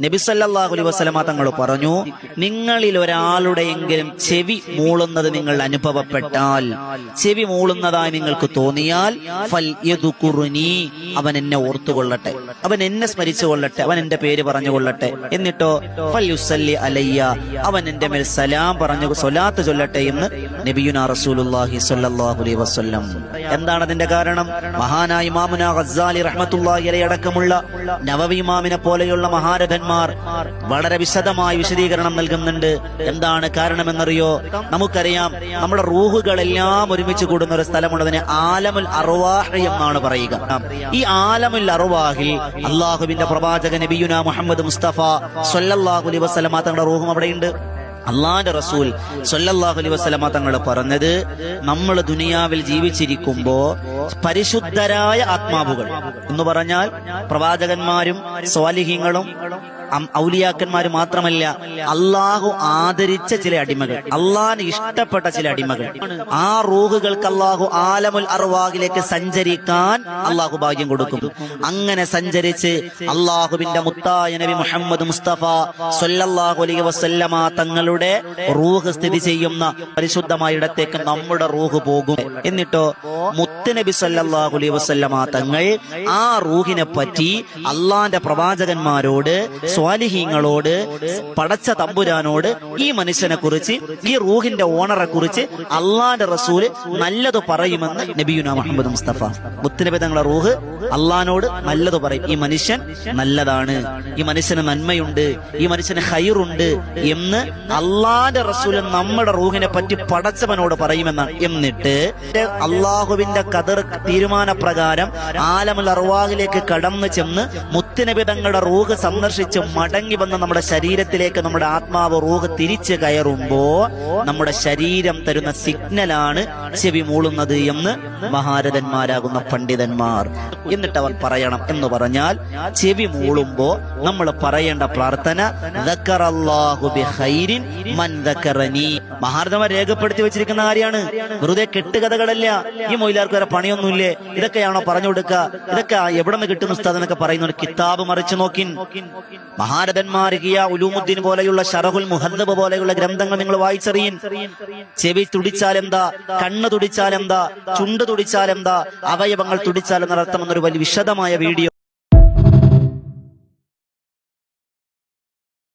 നബിസല്ലാഹു അലൈ വസ്ലമ തങ്ങൾ പറഞ്ഞു നിങ്ങളിൽ ഒരാളുടെയെങ്കിലും ചെവി മൂളുന്നത് നിങ്ങൾ അനുഭവപ്പെട്ടാൽ ചെവി മൂളുന്നതായി നിങ്ങൾക്ക് തോന്നിയാൽ ഫൽ അവൻ എന്നെ ഓർത്തുകൊള്ളട്ടെ അവൻ എന്നെ സ്മരിച്ചു കൊള്ളട്ടെ അവൻ എന്റെ പേര് പറഞ്ഞു കൊള്ളട്ടെ എന്നിട്ടോ ഫൽ അലയ്യ അവൻ എന്റെ മേൽ സലാം പറഞ്ഞു സൊലാത്ത് ചൊല്ലട്ടെ എന്ന് നബിയുന റസൂലുല്ലാഹി അലൈഹി വസല്ലം. എന്താണ് അതിന്റെ കാരണം? മഹാനായി മാമുന റഹ്മത്തുള്ളാഹി അലൈഹി അടക്കമുള്ള നവവി ഇമാമിനെ പോലെയുള്ള മഹാരഥന്മാർ വളരെ വിശദമായി വിശദീകരണം നൽകുന്നുണ്ട്. എന്താണ് കാരണമെന്നറിയോ? നമുക്കറിയാം നമ്മുടെ റൂഹുകളെല്ലാം ഒരുമിച്ച് കൂടുന്ന ഒരു സ്ഥലമുള്ളതിനെ ആലമുൽ അറുവാഹ് എന്നാണ് പറയുക. ഈ ആലമുൽ അറുവാഹിൽ അള്ളാഹുവിന്റെ പ്രവാചക നബിയുന മുഹമ്മദ് മുസ്തഫ സല്ലല്ലാഹു അലൈഹി വസല്ലമ തങ്ങളുടെ റൂഹും അവിടെയുണ്ട്. അള്ളാന്റെ റസൂൽ സൊല്ലാഹുലി അലൈഹി വസല്ലമ തങ്ങൾ പറഞ്ഞത് നമ്മൾ ദുനിയാവിൽ ജീവിച്ചിരിക്കുമ്പോ പരിശുദ്ധരായ ആത്മാവുകൾ എന്ന് പറഞ്ഞാൽ പ്രവാചകന്മാരും സ്വാലിഹ്യങ്ങളും ഔലിയാക്കന്മാര് മാത്രമല്ല അള്ളാഹു ആദരിച്ച ചില അടിമകൾ അള്ളാഹിന് ഇഷ്ടപ്പെട്ട ചില അടിമകൾ. ആ റൂഹുകൾക്ക് അള്ളാഹു ആലമുൽ അർവാഹിലേക്ക് സഞ്ചരിക്കാൻ അള്ളാഹു ഭാഗ്യം കൊടുക്കും. അങ്ങനെ സഞ്ചരിച്ച് അള്ളാഹുവിന്റെ മുത്തായ നബി മുഹമ്മദ് മുസ്തഫ സൊല്ലാഹു അലൈഹി വസല്ലമ തങ്ങളുടെ റൂഹ് സ്ഥിതി ചെയ്യുന്ന പരിശുദ്ധമായ ഇടത്തേക്ക് നമ്മുടെ റൂഹ് പോകും. എന്നിട്ടോ മുത്തുനബി സല്ലല്ലാഹു അലൈഹി വസല്ലമ തങ്ങൾ ആ റൂഹിനെ പറ്റി അള്ളാന്റെ പ്രവാചകന്മാരോട് സ്വാലിഹീങ്ങളോട് പടച്ച തമ്പുരാനോട് ഈ മനുഷ്യനെ കുറിച്ച് ഈ റൂഹിന്റെ ഓണറെ കുറിച്ച് അള്ളാന്റെ റസൂൽ നല്ലത് പറയുമെന്ന് നബിയുന മുഹമ്മദ് മുസ്തഫ. മുത്തുനബി തങ്ങളെ റൂഹ് അള്ളഹാനോട് നല്ലത് പറയും. ഈ മനുഷ്യൻ നല്ലതാണ്. ഈ മനുഷ്യന് നന്മയുണ്ട്. ഈ മനുഷ്യന് ഹൈറുണ്ട് എന്ന് അള്ളാന്റെ റസൂൽ നമ്മുടെ റൂഹിനെ പറ്റി പടച്ചവനോട് പറയുമെന്നാണ് എന്നിട്ട് അള്ളാഹുവിന്റെ കതിർ തീരുമാനപ്രകാരം ആലമുൽ അർവാഹിലേക്ക് കടന്നു ചെന്ന് മുത്തുനബി തങ്ങളുടെ റൂഹ് സന്ദർശിച്ച് മടങ്ങി വന്ന് നമ്മുടെ ശരീരത്തിലേക്ക് നമ്മുടെ ആത്മാവ് റൂഹ് തിരിച്ചു കയറുമ്പോ നമ്മുടെ ശരീരം തരുന്ന സിഗ്നലാണ് ചെവി മൂളുന്നത് എന്ന് മഹാരഥന്മാരാകുന്ന പണ്ഡിതന്മാർ എന്നിട്ട് അവർ പറയണം എന്ന് പറഞ്ഞാൽ ചെവി മൂളുമ്പോ നമ്മൾ പറയേണ്ട പ്രാർത്ഥന. മഹാരഥന്മാർ രേഖപ്പെടുത്തി വെച്ചിരിക്കുന്ന കാര്യമാണ്. വെറുതെ കെട്ടുകഥകളല്ല. ഈ മൊയിലാർക്ക് വരെ പണിയൊന്നുമില്ലേ? ഇതൊക്കെയാണോ പറഞ്ഞു കൊടുക്കുക? ഇതൊക്കെ എവിടെ നിന്ന് കിട്ടുന്ന സ്ഥലം എന്നൊക്കെ പറയുന്ന ഒരു കിതാബ് മറിച്ചു നോക്കിൻ. മഹാരഥന്മാർ കിയ ഉലൂമുദ്ദീൻ പോലെയുള്ള ഷറഹുൽ മുഹദ്ദബ് പോലെയുള്ള ഗ്രന്ഥങ്ങൾ നിങ്ങൾ വായിച്ചറിയും. ചെവി തുടിച്ചാൽ എന്താ കണ്ണ് തുടിച്ചാൽ എന്താ ചുണ്ട് തുടിച്ചാൽ എന്താ അവയവങ്ങൾ തുടിച്ചാൽ എന്നർത്ഥം എന്നൊരു വലിയ വിശദമായ വീഡിയോ